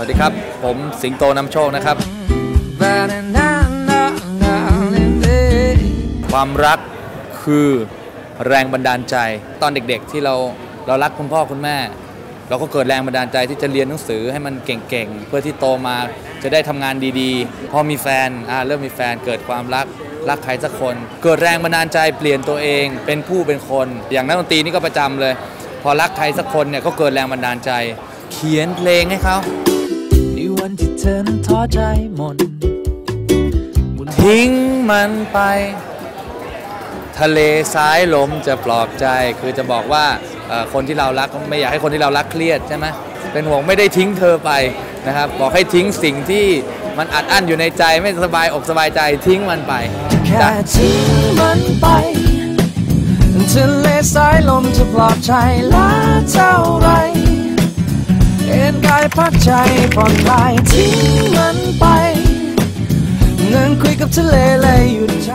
วัสดีครับ ผมสิงโตนำโชคนะครับ ความรักคือแรงบันดาลใจ ตอนเด็กๆที่เราเรารักคุณพ่อคุณแม่ เราก็เกิดแรงบันดาลใจที่จะเรียนหนังสือให้มันเก่งๆ เพื่อที่โตมาจะได้ทำงานดีๆ พอมีแฟนอ่าเริ่มมีแฟนเกิดความรักรักใครสักคน เกิดแรงบันดาลใจเปลี่ยนตัวเอง เป็นผู้เป็นคน อย่างนักดนตรีนี่ก็ประจำเลย พอรักใครสักคนเนี่ยก็เกิดแรงบันดาลใจ เขียนเพลงให้เขา นวันที่เธอนั้นท้อใจหมดทิ้งมันไป ทะเลซ้ายลมจะปลอบใจ คือจะบอกว่าเอ่อคนที่เรารักไม่อยากให้คนที่เรารักเครียดใช่ไหมเป็นห่วงไม่ได้ทิ้งเธอไปนะครับ บอกให้ทิ้งสิ่งที่มันอัดอั้นอยู่ในใจไม่สบายอกสบายใจทิ้งมันไปแค่จ้ะทิ้งมันไปทะเลสายลมจะปลอบใจล้าเท่าไรเอ็นกาย พักใจผ่อนคลายทิ้งมันไป นั่งคุยกับทะเลเลยหยุดใจ